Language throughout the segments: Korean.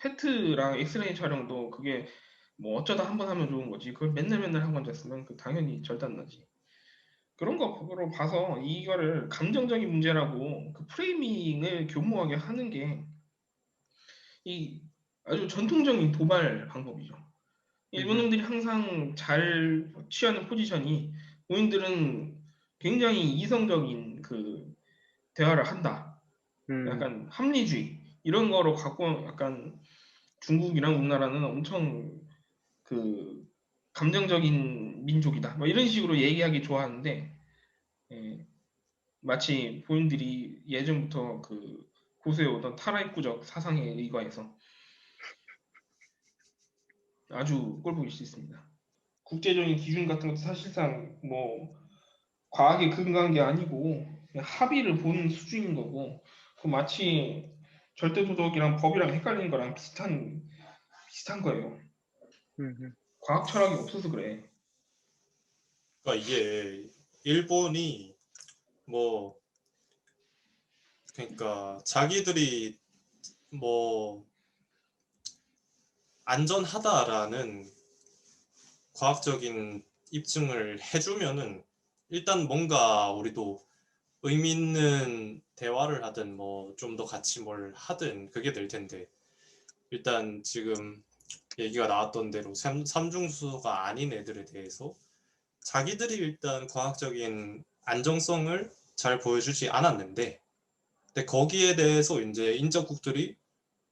페트랑 엑스레이 촬영도 그게 뭐 어쩌다 한 번 하면 좋은 거지. 그걸 맨날 맨날 하고 앉았으면 그 당연히 절단 나지. 그런 거로 봐서 이거를 감정적인 문제라고 그 프레이밍을 교모하게 하는 게 이 아주 전통적인 도발 방법이죠. 일본 놈들이 항상 잘 취하는 포지션이 본인들은 굉장히 이성적인 그 대화를 한다. 음. 약간 합리주의 이런 거로 갖고 약간 중국이랑 우리나라는 엄청 그 감정적인 민족이다. 뭐 이런 식으로 얘기하기 좋아하는데 예, 마치 본인들이 예전부터 그 고수해오던 타라입구적 사상에 의거해서 아주 꼴보기 싫습니다. 국제적인 기준 같은 것도 사실상 뭐 과학에 근거한 게 아니고 합의를 보는 수준인 거고 그 마치 절대 도덕이랑 법이랑 헷갈리는 거랑 비슷한 비슷한 거예요. 음. 과학 철학이 없어서 그래. 그러니까 이게 일본이 뭐 그러니까 자기들이 뭐 안전하다라는 과학적인 입증을 해주면은 일단 뭔가 우리도 의미 있는 대화를 하든 뭐 좀 더 같이 뭘 하든 그게 될 텐데. 일단 지금 얘기가 나왔던 대로 삼, 삼중수소가 아닌 애들에 대해서 자기들이 일단 과학적인 안정성을 잘 보여주지 않았는데 근데 거기에 대해서 이제 인접국들이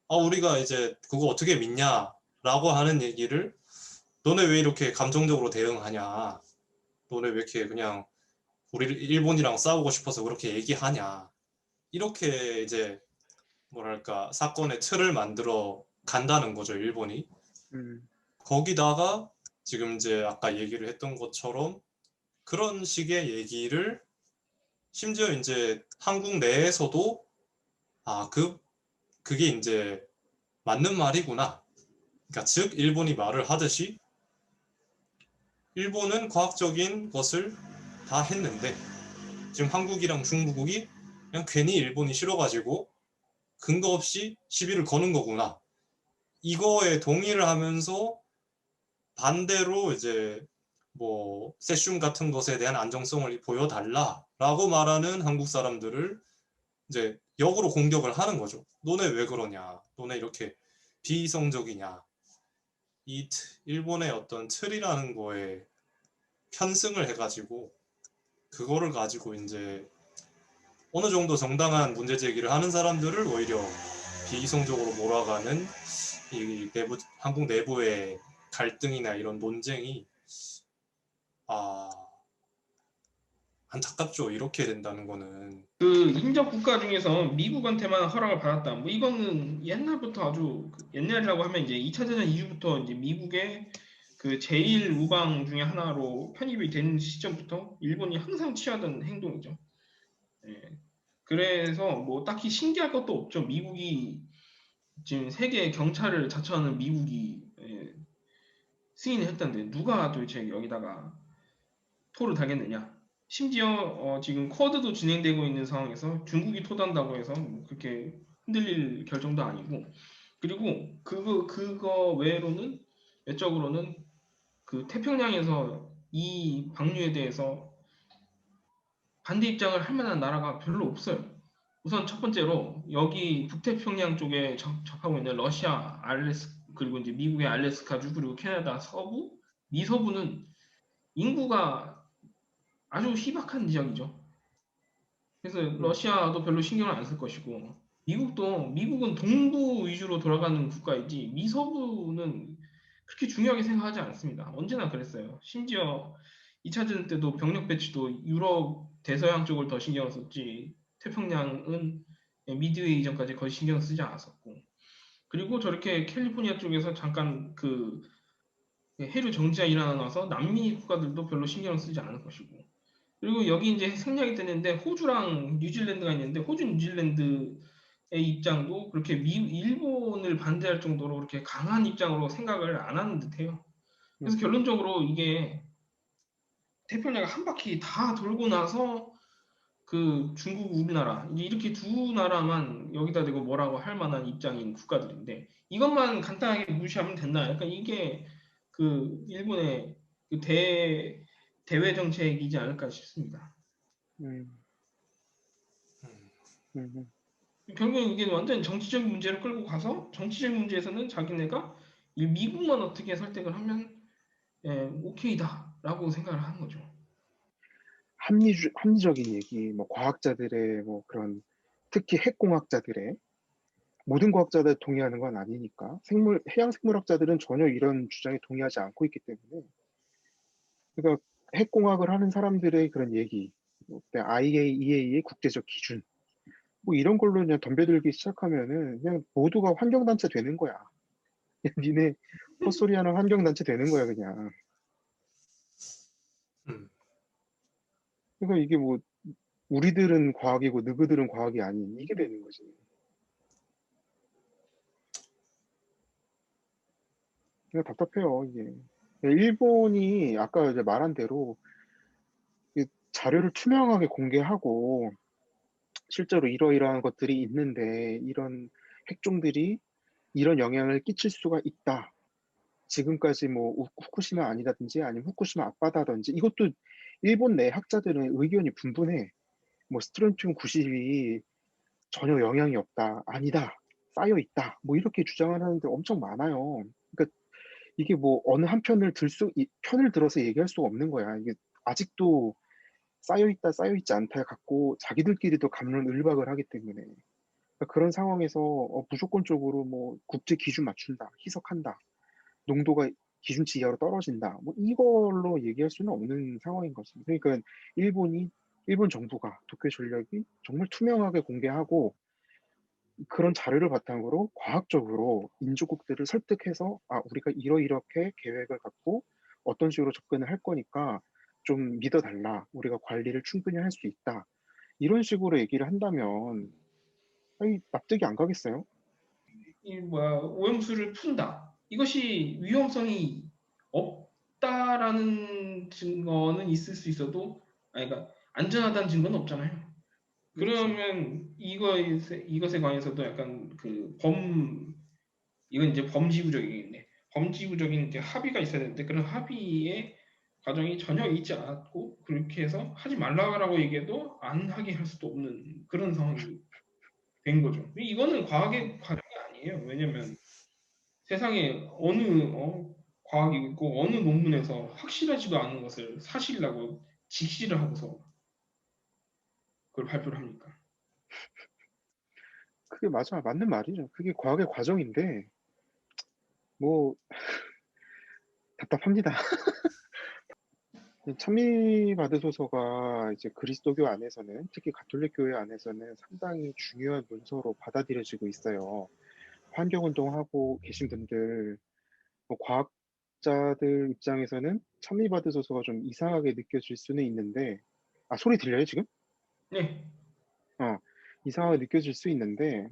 아 우리가 이제 그거 어떻게 믿냐라고 하는 얘기를 너네 왜 이렇게 감정적으로 대응하냐? 너네 왜 이렇게 그냥 우리 일본이랑 싸우고 싶어서 그렇게 얘기하냐 이렇게 이제 뭐랄까 사건의 틀을 만들어 간다는 거죠 일본이 음. 거기다가 지금 이제 아까 얘기를 했던 것처럼 그런 식의 얘기를 심지어 이제 한국 내에서도 아 그 그게 이제 맞는 말이구나. 그러니까 즉 일본이 말을 하듯이 일본은 과학적인 것을 다 했는데 지금 한국이랑 중국이 그냥 괜히 일본이 싫어가지고 근거 없이 시비를 거는 거구나. 이거에 동의를 하면서 반대로 이제 뭐 세슘 같은 것에 대한 안정성을 보여달라라고 말하는 한국 사람들을 이제 역으로 공격을 하는 거죠. 너네 왜 그러냐? 너네 이렇게 비이성적이냐? 이 트- 일본의 어떤 틀이라는 거에 편승을 해가지고 그거를 가지고 이제 어느 정도 정당한 문제 제기를 하는 사람들을 오히려 비이성적으로 몰아가는 이 내부 한국 내부의 갈등이나 이런 논쟁이 아 안타깝죠. 이렇게 된다는 거는 그 인접 국가 중에서 미국한테만 허락을 받았다. 뭐 이거는 옛날부터 아주 그 옛날이라고 하면 이제 2차 대전 이후부터 이제 미국의 그 제일 우방 중에 하나로 편입이 된 시점부터 일본이 항상 취하던 행동이죠. 예. 그래서 뭐 딱히 신기할 것도 없죠. 미국이 지금 세계 경찰을 자처하는 미국이 예, 승인을 했다는데 누가 도대체 여기다가 토를 달겠느냐? 심지어 어, 지금 쿼드도 진행되고 있는 상황에서 중국이 토단다고 해서 뭐 그렇게 흔들릴 결정도 아니고 그리고 그거 그거 외로는 외적으로는 그 태평양에서 이 방류에 대해서 반대 입장을 할 만한 나라가 별로 없어요. 우선 첫 번째로 여기 북태평양 쪽에 접, 접하고 있는 러시아, 알래스 그리고 이제 미국의 알래스카주 그리고 캐나다 서부, 미서부는 인구가 아주 희박한 지역이죠. 그래서 러시아도 별로 신경을 안 쓸 것이고 미국도 미국은 동부 위주로 돌아가는 국가이지 미서부는 그렇게 중요하게 생각하지 않습니다. 언제나 그랬어요. 심지어 2차 대전 때도 병력 배치도 유럽 대서양 쪽을 더 신경을 썼지 태평양은 미드웨이 이전까지 거의 신경 쓰지 않았었고. 그리고 저렇게 캘리포니아 쪽에서 잠깐 그 해류 정지가 일어나서 남미 국가들도 별로 신경을 쓰지 않을 것이고. 그리고 여기 이제 생략이 됐는데 호주랑 뉴질랜드가 있는데 호주 뉴질랜드의 입장도 그렇게 미, 일본을 반대할 정도로 그렇게 강한 입장으로 생각을 안 하는 듯해요. 그래서 결론적으로 이게 태평양을 한 바퀴 다 돌고 나서 그 중국, 우리나라 이렇게 두 나라만 여기다 대고 뭐라고 할 만한 입장인 국가들인데 이것만 간단하게 무시하면 된다. 약간 이게 그 일본의 그 대, 대외 정책이지 않을까 싶습니다. 음, 음, 음, 음. 결국 이게 완전 정치적인 문제로 끌고 가서 정치적인 문제에서는 자기네가 이 미국만 어떻게 설득을 하면 예, 오케이다 라고 생각을 하는 거죠. 합리주, 합리적인 얘기, 뭐 과학자들의 뭐 그런 특히 핵공학자들의 모든 과학자들 동의하는 건 아니니까 생물 해양 생물학자들은 전혀 이런 주장에 동의하지 않고 있기 때문에 그러니까 핵공학을 하는 사람들의 그런 얘기, 뭐 IAEA의 국제적 기준 뭐 이런 걸로 그냥 덤벼들기 시작하면은 그냥 모두가 환경단체 되는 거야. 니네 헛소리하는 환경단체 되는 거야 그냥. 그러니까 이게 뭐 우리들은 과학이고 너희들은 과학이 아닌 이게 되는 거지. 그냥 답답해요 이게. 일본이 아까 이제 말한 대로 이 자료를 투명하게 공개하고 실제로 이러이러한 것들이 있는데 이런 핵종들이 이런 영향을 끼칠 수가 있다. 지금까지 뭐 우- 후쿠시마 아니다든지 아니면 후쿠시마 앞바다든지 이것도 일본 내 학자들은 의견이 분분해. 뭐 스트론튬 90이 전혀 영향이 없다. 아니다. 쌓여 있다. 뭐 이렇게 주장을 하는데 엄청 많아요. 그러니까 이게 뭐 어느 한 편을 들 수, 이- 편을 들어서 얘기할 수가 없는 거야. 이게 아직도 쌓여 있다, 쌓여 있지 않다 갖고 자기들끼리도 감론을박을 하기 때문에 그러니까 그런 상황에서 어, 무조건적으로 뭐 국제 기준 맞춘다, 희석한다, 농도가 기준치 이하로 떨어진다, 뭐 이걸로 얘기할 수는 없는 상황인 거지. 그러니까 일본이 일본 정부가 도쿄 전력이 정말 투명하게 공개하고 그런 자료를 바탕으로 과학적으로 인조국들을 설득해서 아 우리가 이러이렇게 계획을 갖고 어떤 식으로 접근을 할 거니까 좀 믿어달라 우리가 관리를 충분히 할 수 있다 이런 식으로 얘기를 한다면 아니 납득이 안 가겠어요? 이 뭐야 오염수를 푼다. 이것이 위험성이 없다라는 증거는 있을 수 있어도 아니 그러니까 안전하다는 증거는 없잖아요. 그러면 이것에 이것에 관해서도 약간 그 범 이건 이제 범지구적인데 범지구적인 이제 합의가 있어야 되는데 그런 합의의 과정이 전혀 있지 않았고 그렇게 해서 하지 말라고 얘기해도 안 하게 할 수도 없는 그런 상황이 된 거죠. 이거는 과학의 과정이 아니에요. 왜냐면 세상에 어느 어, 과학이 있고 어느 논문에서 확실하지도 않은 것을 사실이라고 직시를 하고서 그걸 발표를 합니까? 그게 맞아 맞는 말이죠. 그게 과학의 과정인데 뭐 답답합니다. 참미 받으소서가 이제 그리스도교 안에서는 특히 가톨릭 교회 안에서는 상당히 중요한 문서로 받아들여지고 있어요. 환경 운동하고 계신 분들 뭐 과학자들 입장에서는 참미 받으소서가 좀 이상하게 느껴질 수는 있는데 아 소리 들려요 지금? 네, 이상하게 느껴질 수 있는데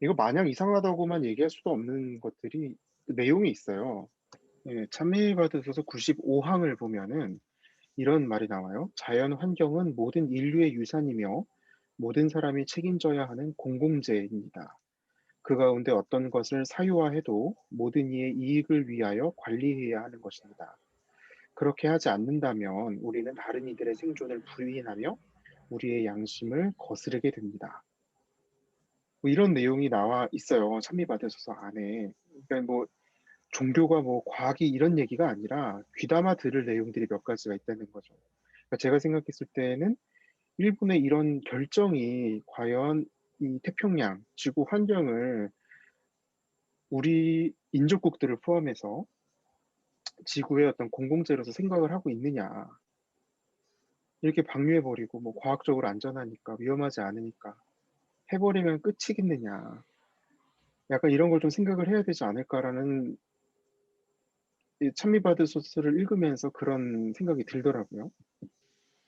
이거 마냥 이상하다고만 얘기할 수도 없는 것들이 내용이 있어요. 예, 참미받으소서 95항을 보면은 이런 말이 나와요. 자연 환경은 모든 인류의 유산이며 모든 사람이 책임져야 하는 공공재입니다. 그 가운데 어떤 것을 사유화해도 모든 이의 이익을 위하여 관리해야 하는 것입니다. 그렇게 하지 않는다면 우리는 다른 이들의 생존을 부인하며 우리의 양심을 거스르게 됩니다. 뭐 이런 내용이 나와 있어요. 참미받으소서 안에. 그러니까 뭐 종교가 뭐 과학이 이런 얘기가 아니라 귀담아 들을 내용들이 몇 가지가 있다는 거죠. 그러니까 제가 생각했을 때는 일본의 이런 결정이 과연 이 태평양 지구 환경을 우리 인접국들을 포함해서 지구의 어떤 공공재로서 생각을 하고 있느냐 이렇게 방류해 버리고 뭐 과학적으로 안전하니까 위험하지 않으니까 해버리면 끝이겠느냐 약간 이런 걸 좀 생각을 해야 되지 않을까라는 이 찬미받으소서를 읽으면서 그런 생각이 들더라고요.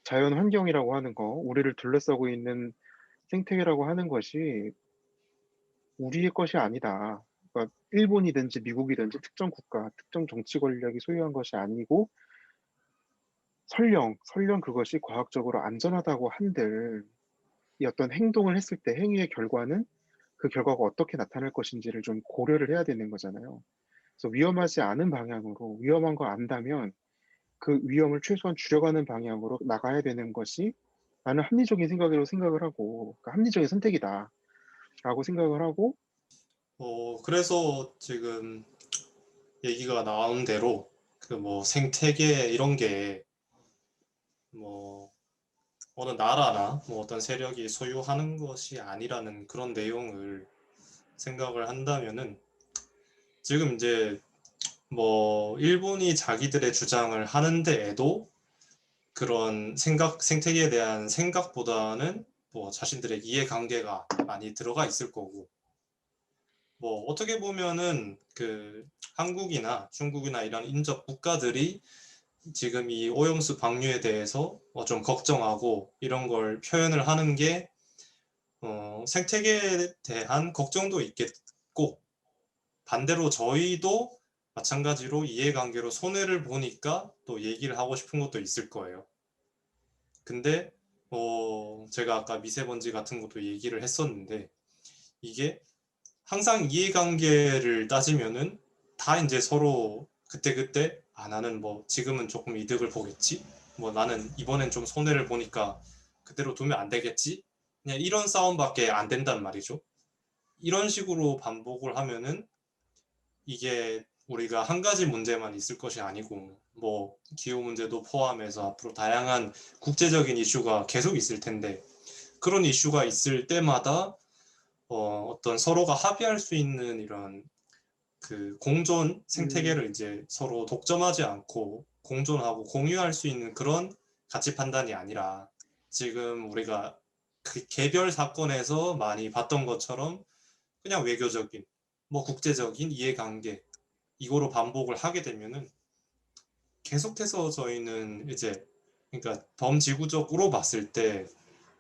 자연 환경이라고 하는 거, 우리를 둘러싸고 있는 생태계라고 하는 것이 우리의 것이 아니다. 그러니까 일본이든지 미국이든지 특정 국가, 특정 정치 권력이 소유한 것이 아니고 설령 설령 그것이 과학적으로 안전하다고 한들 이 어떤 행동을 했을 때 행위의 결과는 그 결과가 어떻게 나타날 것인지를 좀 고려를 해야 되는 거잖아요. 그래서 위험하지 않은 방향으로 위험한 거 안다면 그 위험을 최소한 줄여가는 방향으로 나가야 되는 것이 나는 합리적인 생각으로 생각을 하고 그러니까 합리적인 선택이다라고 생각을 하고 어, 그래서 지금 얘기가 나온 대로 그 뭐 생태계 이런 게 뭐 어느 나라나 뭐 어떤 세력이 소유하는 것이 아니라는 그런 내용을 생각을 한다면은 지금 이제 뭐 일본이 자기들의 주장을 하는데에도 그런 생각 생태계에 대한 생각보다는 뭐 자신들의 이해관계가 많이 들어가 있을 거고. 뭐 어떻게 보면은 그 한국이나 중국이나 이런 인접 국가들이 지금 이 오염수 방류에 대해서 뭐좀 걱정하고 이런 걸 표현을 하는 게 어, 생태계에 대한 걱정도 있겠고 반대로 저희도 마찬가지로 이해관계로 손해를 보니까 또 얘기를 하고 싶은 것도 있을 거예요. 근데 어, 제가 아까 미세먼지 같은 것도 얘기를 했었는데 이게 항상 이해관계를 따지면은 다 이제 서로 그때그때 아 나는 뭐 지금은 조금 이득을 보겠지? 뭐 나는 이번엔 좀 손해를 보니까 그대로 두면 안 되겠지? 그냥 이런 싸움밖에 안 된단 말이죠. 이런 식으로 반복을 하면은 이게 우리가 한 가지 문제만 있을 것이 아니고 뭐 기후 문제도 포함해서 앞으로 다양한 국제적인 이슈가 계속 있을 텐데 그런 이슈가 있을 때마다 어, 어떤 서로가 합의할 수 있는 이런 그 공존 생태계를 이제 서로 독점하지 않고 공존하고 공유할 수 있는 그런 가치 판단이 아니라 지금 우리가 그 개별 사건에서 많이 봤던 것처럼 그냥 외교적인 뭐 국제적인 이해관계 이거로 반복을 하게 되면은 계속해서 저희는 이제 그러니까 범지구적으로 봤을 때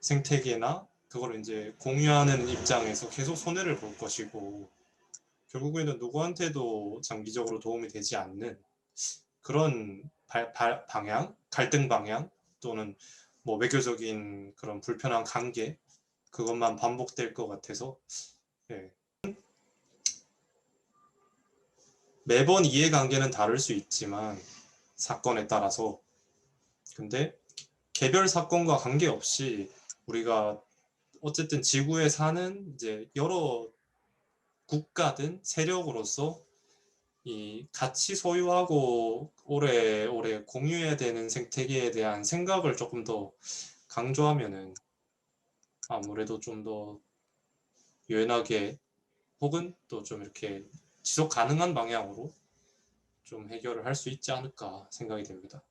생태계나 그걸 이제 공유하는 입장에서 계속 손해를 볼 것이고 결국에는 누구한테도 장기적으로 도움이 되지 않는 그런 발- 발- 방향, 갈등 방향 또는 뭐 외교적인 그런 불편한 관계 그것만 반복될 것 같아서 예. 매번 이해관계는 다를 수 있지만 사건에 따라서. 근데 개별 사건과 관계없이 우리가 어쨌든 지구에 사는 이제 여러 국가든 세력으로서 이 같이 소유하고 오래오래 공유해야 되는 생태계에 대한 생각을 조금 더 강조하면은 아무래도 좀 더 유연하게 혹은 또 좀 이렇게 지속 가능한 방향으로 좀 해결을 할 수 있지 않을까 생각이 됩니다.